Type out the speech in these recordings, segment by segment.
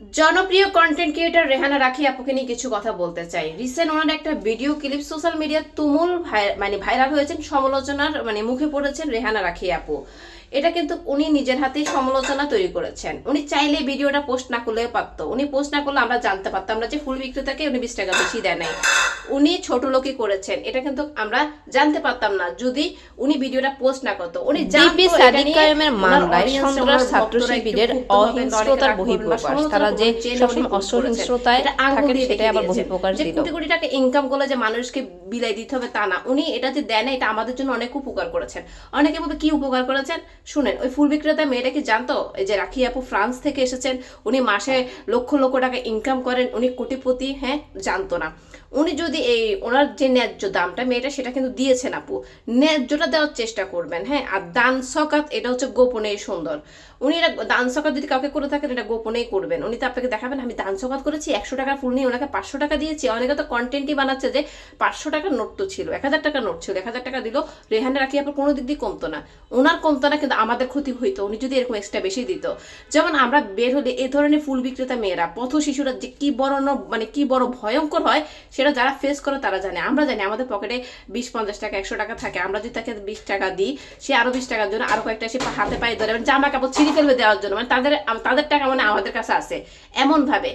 জনপ্রিয় content creator Rehana রাখি আপুকে নিয়ে কিছু কথা বলতে চাই। রিসেন্ট ওনার একটা ভিডিও ক্লিপ সোশ্যাল মিডিয়া তুমুল মানে ভাইরাল হয়েছেন সমালোচনার মানে মুখে পড়েছেন রেহানা রাখি আপু। এটা কিন্তু উনি নিজের হাতেই সমালোচনা তৈরি করেছেন। উনি চাইলে ভিডিওটা পোস্ট না করলেও পারতো। উনি পোস্ট না করলে আমরা জানতে পারতাম না যে ফুল বিক্রেতাকে উনি বিশ টাকা বেশি দেয় নাই। উনি ছোট লোকই করেছেন। এটা কিন্তু আমরা জানতে পারতাম না। যদি উনি ভিডিওটা পোস্ট না করতো উনি জানতো সাদিক কায়েমের মামলায় সন্ত্রাস ছাত্র শিবিরের অহিংসতার বহিঃপ্রকাশ। তারা যে সবসময় post অসহিংসতায় থাকেন সেটাই আবার। বহিঃপ্রকাশ দিল। কোটি কোটি টাকা ইনকাম করলে যে মানুষকে বিলাই দিতে হবে তা না। উনি এটা যে দেয় না এটা আমাদের জন্য অনেক উপকার করেছেন। অনেকে বলবে কি উপকার করেছেন? শুনেন ওই ফুল বিক্রেতা মেয়েটা কি জানতো? এই যে রাখি আপু ফ্রান্স থেকে এসেছেন উনি মাসে লক্ষ লক্ষ টাকা ইনকাম করেন উনি কোটিপতি হ্যাঁ? জানতো না। উনি যদি এই ওনার যে ন্যায্য দামটা মেয়েটা সেটা কিন্তু দিয়েছেন আপু। ন্যায্যটা দেওয়ার চেষ্টা করবেন হ্যাঁ? আর দান সকাত এটা হচ্ছে গোপনেই সুন্দর। উনি এটা দান সকাত যদি কাউকে করে থাকেন এটা গোপনেই করবেন। উনি তো আপনাকে দেখাবেন, আমি দান সকাত করেছি, একশো টাকার ফুল নিয়ে ওনাকে পাঁচশো টাকা দিয়েছি। অনেকে তো কন্টেন্টই বানাচ্ছে যে পাঁচশো টাকার নোট তো ছিল, এক হাজার টাকার নোট ছিল, এক হাজার টাকা দিল রেহানে রাখি আপনার কোনো দিক দিয়ে কমতো না। ওনার কমতো না, কিন্তু আমাদের ক্ষতি হইতো, উনি যদি এরকম এক্সট্রা বেশি দিত। যেমন আমরা বের হলে এ ধরনের ফুল বিক্রেতা মেয়েরা, পথ শিশুরা যে কি বড় মানে কি বড় ভয়ঙ্কর হয়, সেটা যারা ফেস করে তারা জানে। আমরা জানি আমাদের পকেটে বিশ, পঞ্চাশ টাকা, একশো টাকা থাকে। আমরা যদি তাকে বিশ টাকা দিই, সে আরও বিশ টাকার জন্য আরও কয়েকটা সে হাতে পায়ে ধরে মানে জামা কাপড় ছিঁড়ে ফেলবে দেওয়ার জন্য মানে তাদের তাদের টাকা মানে আমাদের কাছে আছে। এমন ভাবে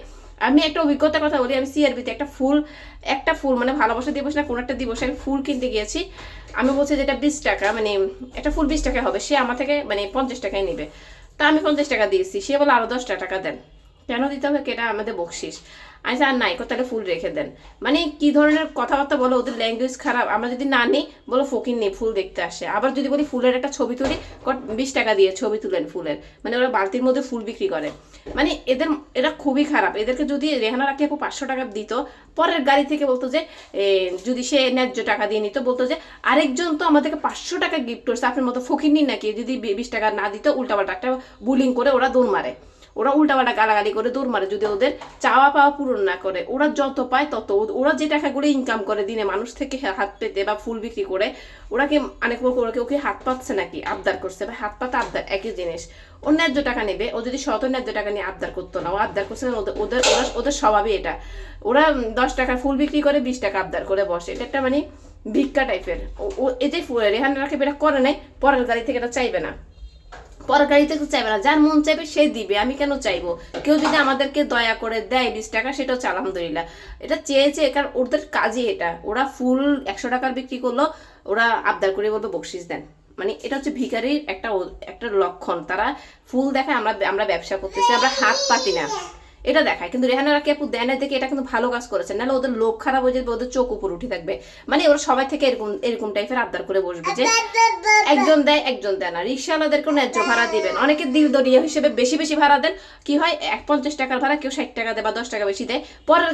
আমি একটা অভিজ্ঞতার কথা বলি, আমি সিআরবিতে একটা ফুল একটা ফুল মানে ভালোবাসা দিবস না, কোনো একটা দিবসে আমি ফুল কিনতে গিয়েছি। আমি বলছি যেটা বিশ টাকা মানে একটা ফুল বিশ টাকা হবে, সে আমার থেকে মানে পঞ্চাশ টাকায় নেবে। তা আমি পঞ্চাশ টাকা দিয়েছি, সে বলে আরও দশটা টাকা দেন। কেন দিতে হবে? কেটা আমাদের বকশিস। আমি বলছি, আর নাই তাহলে ফুল রেখে দেন। মানে কি ধরনের কথাবার্তা বলো ওদের ল্যাঙ্গুয়েজ খারাপ। আমরা যদি না নিই বলো ফকির নেই ফুল দেখতে আসে। আবার যদি বলি ফুলের একটা ছবি তুলি বিশ টাকা দিয়ে ছবি তুলেন ফুলের। মানে ওরা বালতির মধ্যে ফুল বিক্রি করে। মানে এদের এরা খুবই খারাপ। এদেরকে যদি রেহানা রাখি আপু পাঁচশো টাকা দিত পরের গাড়ি থেকে বলতো যে যদি সে ন্যায্য টাকা দিয়ে নিত বলতো যে আরেকজন তো আমাদেরকে পাঁচশো টাকা গিফট করছে আপনার মতো ফকির নিন নাকি? যদি বিশ টাকা না দিত উল্টাপাল্টা একটা বুলিং করে ওরা দৌড় মারে। ওরা উল্টাপাল্টা গালাগালি করে, দৌড় মারে যদি ওদের চাওয়া পাওয়া পূরণ না করে। ওরা যত পায় তত ওরা যে টাকাগুলো ইনকাম করে দিনে মানুষ থেকে হাত পেতে বা ফুল বিক্রি করে, ওরা কি অনেক ওরা কেউ কি হাত পাচ্ছে নাকি? আবদার করছে। বা হাত পাতা আবদার, একই জিনিস। ও ন্যায্য টাকা নেবে, ও যদি শত ন্যায্য টাকা নিয়ে আবদার করতো না, ও আবদার করছে না, ওদের ওদের ওরা ওদের স্বভাবই এটা। ওরা দশ টাকার ফুল বিক্রি করে, বিশ টাকা আবদার করে বসে। এটা একটা মানে ভিক্ষা টাইপের ও রেহান রাখে, এটা করে নাই, পরের গাড়ি থেকে এটা চাইবে না। কেউ চাইবে না, যার মন চাইবে সে দিবে, আমি কেন চাইব? কেউ যদি আমাদেরকে দয়া করে দেয় বিশ টাকা সেটা হচ্ছে আলহামদুলিল্লাহ। এটা চেয়েছে, কারণ ওদের কাজই এটা। ওরা ফুল একশো টাকার বিক্রি করল, ওরা আবদার করে বলবে বকশিস দেন। মানে এটা হচ্ছে ভিখারির একটা একটা লক্ষণ। তারা ফুল দেখায়, আমরা আমরা ব্যবসা করতেছি, আমরা হাত পাতি না। এটা দেখায়। কিন্তু রেহানা রাখি আপু দেয় না দেখে এটা কিন্তু ভালো কাজ করেছে। নাহলে ওদের লোক খারাপ হয়ে যাবে ওদের চোখ উপর উঠে থাকবে। মানে ওরা সবাই থেকে এরকম এরকম টাইপের আবদার করে বসবে যে একজন দেয় একজন দেয় না। রিক্সাওয়ালাদেরকে ন্যায্য ভাড়া দিবেন। অনেকে দিল দরিয়া হিসেবে বেশি বেশি ভাড়া দেন। কি হয়, এক পঞ্চাশ টাকার ভাড়া কেউ ষাট টাকা দেয় বা দশ টাকা বেশি দেয়। পরের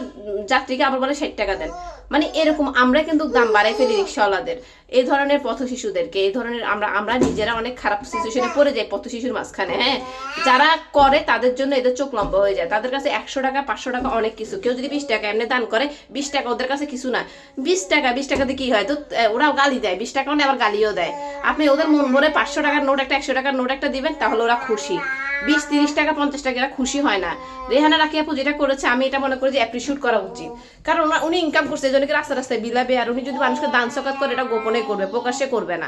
যাত্রীকে আবার বলে ষাট টাকা দেন। মানে এরকম আমরা কিন্তু দাম বাড়াই ফেলি রিক্সাওয়ালাদের। এই ধরনের পথ শিশুদেরকে, এই ধরনের আমরা আমরা নিজেরা অনেক খারাপ সিচুয়েশনে পড়ে যাই পথ শিশুর মাঝখানে হ্যাঁ? যারা করে তাদের জন্য এদের চোখ লম্বা হয়ে যায়। তাদের কাছে একশো টাকা, পাঁচশো টাকা অনেক কিছু। কেউ যদি বিশ টাকা এমনি দান করে, বিশ টাকা ওদের কাছে কিছু না। বিশ টাকা, বিশ টাকাতে কি হয়? তো ওরাও গালি দেয়। বিশ টাকা মানে আবার গালিও দেয়। আপনি ওদের মন ভরে পাঁচশো টাকার নোট একটা, একশো টাকার নোট একটা দিবেন, তাহলে ওরা খুশি। বিশ, তিরিশ টাকা, পঞ্চাশ টাকা এরা খুশি হয় না। রেহানা রাখি আপু যেটা করেছে, আমি এটা মনে করি যে অ্যাপ্রিসিয়েট করা উচিত। কারণ উনি ইনকাম করছে, এই জন্য কি রাস্তা রাস্তায় বিলাবে, আর উনি যদি মানুষকে দান সকাত করে, এটা গোপনে করবে, প্রকাশ্যে করবে না।